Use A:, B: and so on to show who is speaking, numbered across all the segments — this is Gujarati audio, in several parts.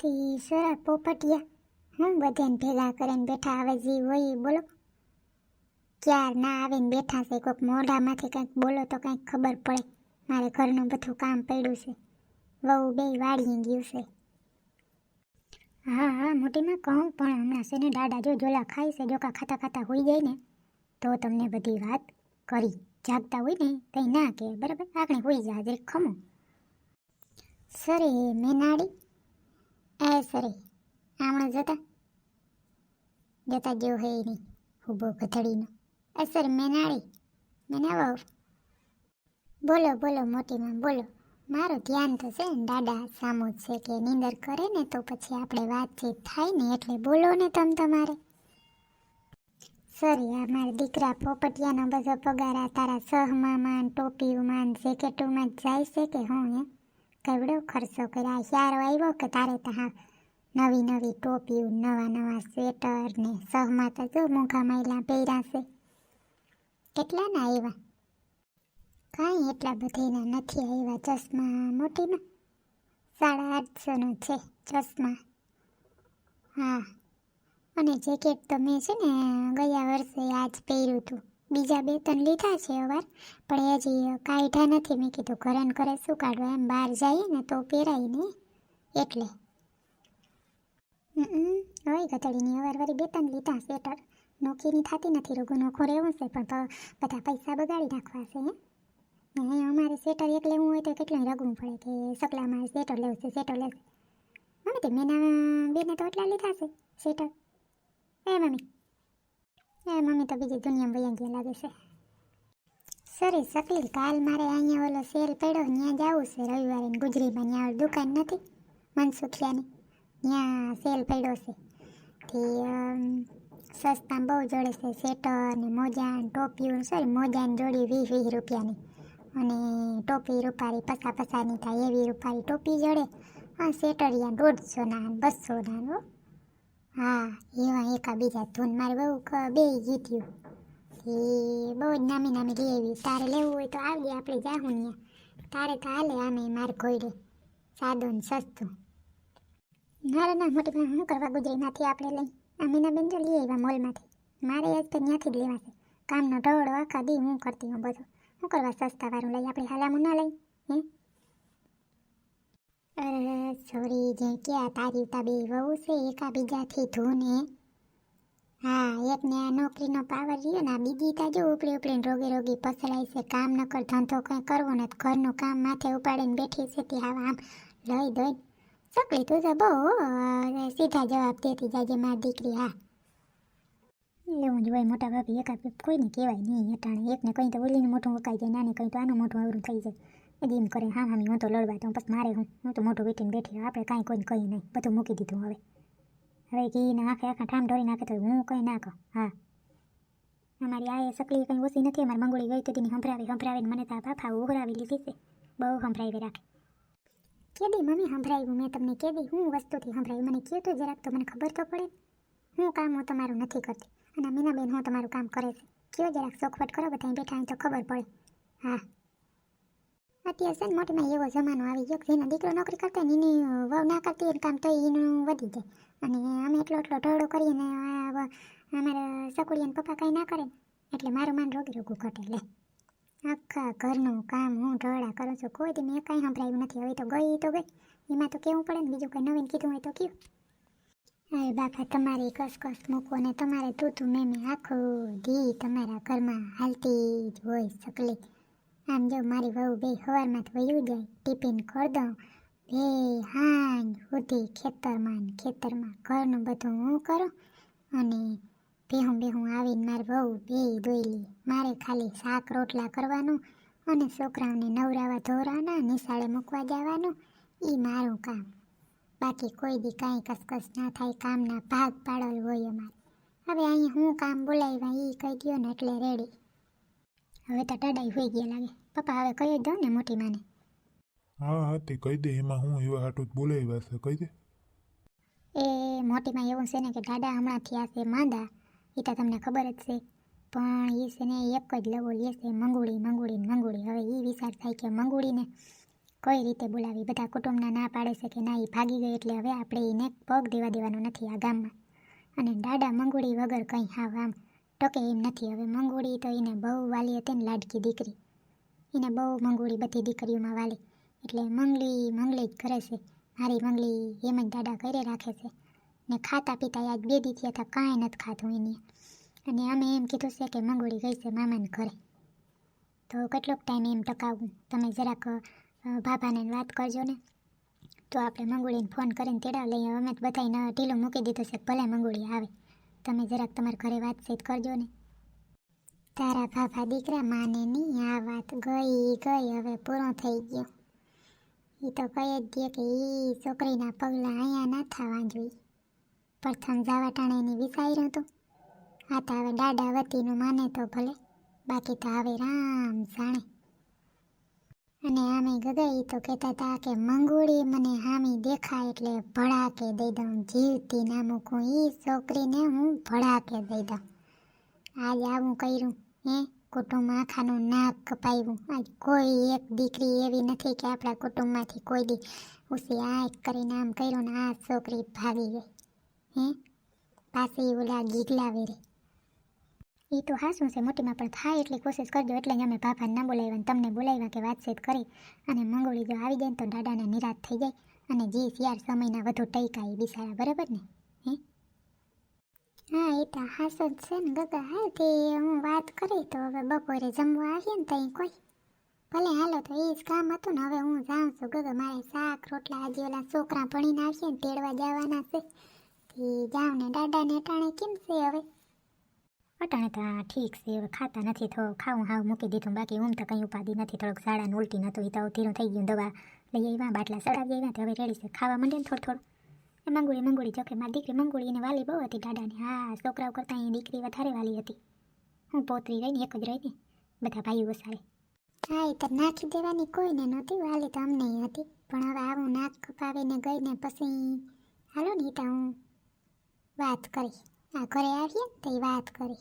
A: તે સરા પોપટિયા હું બધાને ભેગા કરીને બેઠા આવે, જે હોય ઈ બોલો. ક્યાર ના આવીને બેઠા છે કોઈક મોઢામાંથી કંઈક બોલો તો કંઈક ખબર પડે. મારે ઘરનું બધું કામ પડ્યું છે. વહુ બે વાળીએ ગયું છે. હા હા, મોટીમાં, કહું પણ હમણાં છે ને દાદા જો જોલા ખાય છે જોકા ખાતા ખાતા હોઈ જાય ને, તો તમને બધી વાત કરી. જાગતા હોય ને, કંઈ ના કે, બરાબર? આપણે હોઈ જા જરીક ખમો. સરે, મેનાડી એ સરે હમણાં જતા? જતા જેવો હે નહીં. ઊભો ગધડીનો. એ સર મેનાડી મેનાવો બોલો બોલો, મોટીમાં, બોલો. મારું ધ્યાન તો છે દાદા સામુ છે કે નીંદર કરે ને તો પછી આપણે વાતચીત થાય ને એટલે બોલો ને તમ તમારે. સોરી આ મારા દીકરા પોપટિયાનો બધો પગાર આ તારા સહમાં ને ટોપીઓમાં જેકેટોમાં જ જાય છે કે હું, હે? કવડો ખર્ચો કર્યા. યારો આવ્યો કે તારે તો હા નવી નવી ટોપીઓ, નવા નવા સ્વેટર ને સહમાં તો જો મોંઘા માયલા પહેર્યા છે. કેટલાના આવ્યા કાંઈ એટલા બધાના નથી આવ્યા ચશ્મા મોટીમાં સાડા આઠસોનો છે ચશ્મા. હા. અને જેકેટ તો મેં છે ને ગયા વર્ષે આજ પહેર્યું હતું બીજા બે ત્રણ લીધા છે અવાર પણ એ હજી કાઢ્યા નથી. મેં કીધું ઘરે ને ઘરે શું કાઢવા એમ બહાર જઈએ ને તો પહેરાય ને. એટલે. હોય ગતડીની અવાર વળી બે ત્રણ લીધા સ્વેટર. નોકરીની થતી નથી રોગો નોખો રહેવું છે, પણ બધા પૈસા બગાડી નાખવા છે ને અમારે સ્વેટર એક લેવું હોય તો કેટલું રગવું પડે કે સકલા મારે સ્વેટર લેવું છે, સ્વેટર લેવું છે. મમ્મી, તે મેના બેને તો એટલા લીધા છે, સ્વેટર. એ, મમ્મી. એ મમ્મી તો બીજી દુનિયામાં વયા ગયા લાગે છે. સોરી સકલી કાલ મારે અહીંયા ઓલો સેલ પડ્યો, ત્યાં જવું છે. રવિવારે ગુજરીમાં ત્યાં દુકાન નથી, મનસુખિયાની. ત્યાં સેલ પડ્યો છે. તે સસ્તામાં સસ્તા બહુ જોડે છે. સેટર ને મોજા ને ટોપીઓ સોરી મોજાની જોડી વીસ વીસ રૂપિયાની. અને ટોપી રૂપારી પસા પસાની થાય, એવી રૂપારી ટોપી જોડે. આ સ્વેટરિયા દોઢસોના ને બસોના હો, એવા એકા બીજા ધૂન મારે બહુ બે જીત્યું એ બહુ જ નામી નામી લઈ આવી તારે લેવું હોય તો આવજે, આપણે જાહું ત્યાં તારે તો હાલે આમે મારે ઘોડે સાદું ને સસ્તું. ના ના મોટી ભાઈ શું કરવા ગુજરીમાંથી આપણે લઈ? અમીના બેન તો લઈ આવ્યા મોલમાંથી. મારે આજ તો ત્યાંથી જ લેવાશે કામનો ઢોળો આખા દી હું કરતી હું બધું. શું કરવા સસ્તા વાળું લઈ? આપણે હાલામું ના લઈ, હે? સોરી જે ક્યાં તારી તા બે વહુ છે, એકાબીજાથી ધૂને. હા, એકને આ નોકરીનો પાવર રહ્યો ને, આ બીજી તા જો ઉપડી ઉપડીને રોગે રોગી પસરાય છે, કામ ન કર, ધંધો કંઈ કરવો ને ઘરનું કામ માથે ઉપાડીને બેઠી છે તે હવે આમ, લઈ દઈ. સકલી તું તો બહુ સીધા જવાબ દેતી જાજે મારી દીકરી, હા. એવું જ મોટા ભાભી એકા કોઈને કહેવાય નહીં, અટાણે. એકને કંઈ તો ઓલીને મોટું વકાઈ જાય, નાને કંઈ તો આનું મોટું અવરું થઈ જાય. એ એમ કરે, હા હામી હું તો લડવા તો પછી મારે હું હું તો મોઢું વીટીને બેઠી. આપણે કાંઈ કોઈને કહી નહીં, બધું મૂકી દીધું હવે. હવે ઘીને આખે આખા ઠામ ઢોળી નાખે તો હું કંઈ ના કહું, હા. અમારી આ એ સકલી કંઈ ઓછી નથી, અમારી મંગોળી ગઈ તો તેની સંભળાવી સંભળાવીને મને તો બાફા ઉઘરાવી લીધી છે, બહુ સંભળાવી રાખે. કેદી મમ્મી સંભળાવ્યું મેં તમને કેદી, હું વસ્તુથી સંભળાવ્યું મને કહ્યું તો જરાક તો મને ખબર તો પડે. હું કામ હું તમારું નથી કરતી, અને મીનાબેન હું તમારું કામ કરે છે, કયો જરાક ચોખવટ કરો બધા બેઠા અહીં તો ખબર પડે, હા. અત્યારે છે ને મોટીમાં એવો જમાનો આવી ગયો જેનો દીકરો નોકરી કરતો ને એની વહુ ના કરતી હોય કામ તો એનું વધી જાય. અને અમે એટલો એટલો ઢોળો કરીએ ને અમારા સકુડિયાના પપ્પા કંઈ ના કરે એટલે મારું માન રોગી રોગું ઘટે લે. આખા ઘરનું કામ હું ઢોળા કરું છું. કોઈ દી મેં કાંઈ સંભળાયું નથી. હવે તો ગઈ તો ગઈ. એમાં તો કેવું પડે ને બીજું કંઈ નવીન કીધું હોય તો કયું. અરે બાપા, તમારી કસકસ મૂકો ને તમારે તું તું મેં આખું દી તમારા ઘરમાં હાલતી જ હોય સકલી આમ જો મારી વહુ બે સવારમાં જ વયું જાય, ટિફિન કરી દઉં, બે હાંજ સુધી ખેતરમાં ખેતરમાં ઘરનું બધું હું કરું અને બેહું બેહું આવીને મારી વહુ બે દોયલી, મારે ખાલી શાક રોટલા કરવાનું અને છોકરાઓને નવરાવા ધોરાના નિશાળે મૂકવા જવાનું એ મારું કામ. બાકી કોઈ દી કાંઈ કસકસ ના થાય, કામના ભાગ પાડેલ હોય અમારે. હવે અહીંયા હું કામ બોલાવ્યા એ કહી દો ને એટલે રેડી હવે તો ટડાઈ હોઈ ગયા લાગે. પપ્પા હવે કહી જ ને મોટી માને.
B: હા હા તે કહી દે. એમાં હું એવા હાટું જ બોલાવ્યા છે. કહી દે.
A: એ મોટીમાં એવું છે ને કે દાદા હમણાં થયા છે માંદા. એ તો તમને ખબર જ છે. પણ એ છે ને એક જ લવો લે છે મંગુડી મંગોળી ને હવે એ વિચાર થાય કે મંગોળીને કોઈ રીતે બોલાવી? બધા કુટુંબના ના પાડે છે કે ના એ ભાગી ગઈ એટલે હવે આપણે એને પગ દેવા દેવાનો નથી આ ગામમાં. અને દાડા મંગુળી વગર કંઈ હાવ આમ ટકે એમ નથી. હવે મંગોળી તો એને બહુ વાલી હતી ને લાડકી દીકરી. એને બહુ મંગોળી બધી દીકરીઓમાં વાલી. એટલે મંગલી મંગલી જ કરે છે. મારી મંગલી એમ જ દાડા કરે રાખે છે. ને ખાતા પીતા યાદ બે દી થયા હતા, કાંઈ નથી ખાતું એને. અને અમે એમ કીધું છે કે મંગોળી ગઈ છે મામાને ઘરે. તો કેટલોક ટાઈમ એમ ટકાવું. તમે જરાક ભાભાને વાત કરજો ને. તો આપણે મંગોળીને ફોન કરીને તેડા લઈએ. અમે બધાને ઢીલો મૂકી દીધો છે ભલે મંગોળી આવે. તમે જરાક તમારા ઘરે વાતચીત કરજો ને. તારા ભાભા દીકરા માને નહીં, આ વાત ગઈ ગઈ, હવે પૂરો થઈ ગયો. એ તો કહી જ દે કે એ છોકરીના પગલાં અહીંયા ના થવા જોઈએ. પ્રથમ જાવા ટાણે એની વિચાર્યું હતું. આ તો હવે દાડા વતીનું માને તો ભલે, બાકી તો હવે રામ જાણે. અને આમે ગગાઈ તો કહેતા હતા કે મંગોળી મને હામી દેખાય એટલે ભડાકે દઈ દઉં. જીવતી ના મૂકું એ છોકરીને હું ભડાકે દઈ દઉં. આજ આવું કર્યું. હે? કુટુંબ આખાનું નાક કપાવ્યું આજ કોઈ એક દીકરી એવી નથી કે આપણા કુટુંબમાંથી કોઈ દી ઉસી આંખ કરીને આમ કર્યું ને આ છોકરી ભાગી ગઈ. હે? પાછી ઓલા ગીગલા વેરી. એ તો હાસું છે, મોટીમાં પણ થાય એટલી કોશિશ કરજો. એટલે અમે ભાભાને ના બોલાવ્યા તમને બોલાવ્યા કે વાતચીત કરી. અને મંગોળી જો આવી જાય તો દાદાને નિરાશ થઈ જાય. અને જે યાર સમયના વધુ ટૈકા એ બિસારા બરાબર ને? હે? હા એ તો હાસો જ છે ને ગગા. હા તે હું વાત કરી તો હવે બપોરે જમવા આવીએ ને ત્યાં કોઈ. ભલે હાલો તો એ જ કામ હતું ને, હવે હું જાઉં છું. ગગા મારે શાક, રોટલા, હજી ઓલા છોકરા ભણીને આવશે ને તેડવા જવાના છે. તે જાઉં ને દાદાને ટાણે કેમ છે હવે? અટાણે તો ઠીક છે, હવે ખાતા નથી તો ખાવું હાવ મૂકી દીધું, બાકી ઊંઘ તો કંઈ ઉપાદી નથી, થોડોક ઝાડાને ઉલટી નહોતું એ તો ધીરું થઈ ગયું, દવા લઈ આવ્યા, બાટલા સડાવી આવ્યા, તો હવે રેડી છે, ખાવા માંડે થોડું થોડું. એ મંગુડી મંગોળી જોકે મારી દીકરી મંગુડી એને વાલી બહુ હતી દાદાને, હા, છોકરાઓ કરતાં એ દીકરી વધારે વાલી હતી. હું પોતરી રહીને, એક જ રહીને, બધા ભાઈઓ સારી હા એ તો નાખી દેવાની કોઈને નહોતી, વાલી તો અમને હતી. પણ હવે આવું નાક કપાવીને ગઈને પછી, હાલો ને તો હું વાત કરી આ ઘરે આવીએ તો એ વાત કરી.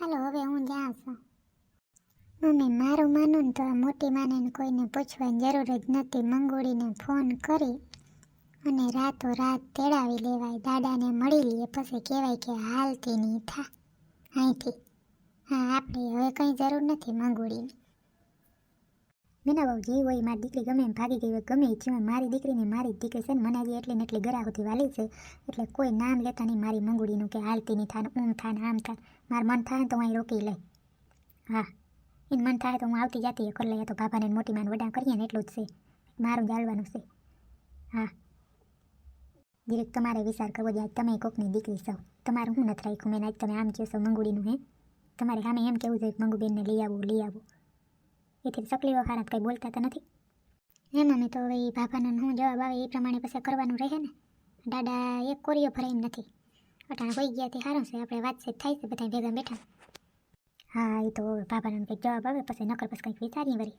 A: હાલો, હવે હું જ્યાં છું. મમ્મી, મારું માનું ને તો આ મોટી માને કોઈને પૂછવાની જરૂર જ નથી. મંગોળીને ફોન કરી અને રાતો રાત તેડાવી લેવાય. દાદાને મળી લઈએ, પછી કહેવાય કે હાલતી નહીં થા. અહીંથી. હા, આપણે હવે કંઈ જરૂર નથી મંગોળીની મીના બહુ જે હોય, મારી દીકરી ગમે એમ ભાગી ગઈ હોય, ગમે એ મારી દીકરીને મારી દીકરી છે ને મને હજી એટલી ને એટલી ગરાહોથી વાલી છે. એટલે કોઈ નામ લેતા નહીં મારી મંગુડીનું કે હાલતી નહીં થાય ઊંઘ થાય આમ થાય મારું મન થાય તો અહીં રોકી લઈ. હા એને મન થાય તો હું આવતી જાતી કરી લઈએ તો બાબાને મોટી માન વડા કરીએ ને એટલું જ છે. મારું જાળવાનું છે. હા. જીરેક તમારે વિચાર કરવો જાય તમે કોકની દીકરી છો. તમારું હું નથી રાખ્યું? મેં આજ તમે આમ કહો છો મંગુડીનું, હે? તમારે સામે એમ કેવું જોઈએ મંગુબેનને લઈ આવો, લઈ આવવું એથી સકલીઓ હારા કંઈ બોલતા તો નથી. એમ અમે તો હવે એ બાપાનો હું જવાબ આવે, એ પ્રમાણે પછી કરવાનું રહે ને. દાદા એક કોરિયો ફરાઈ નથી. અટાણ હોઈ ગયા તે સારું છે, આપણે વાતચીત થાય છે બધા ભેગા બેઠા. હા એ તો બાપાનો કંઈક જવાબ આવે, પછી નકર પછી કંઈક વિચારીએ વળી.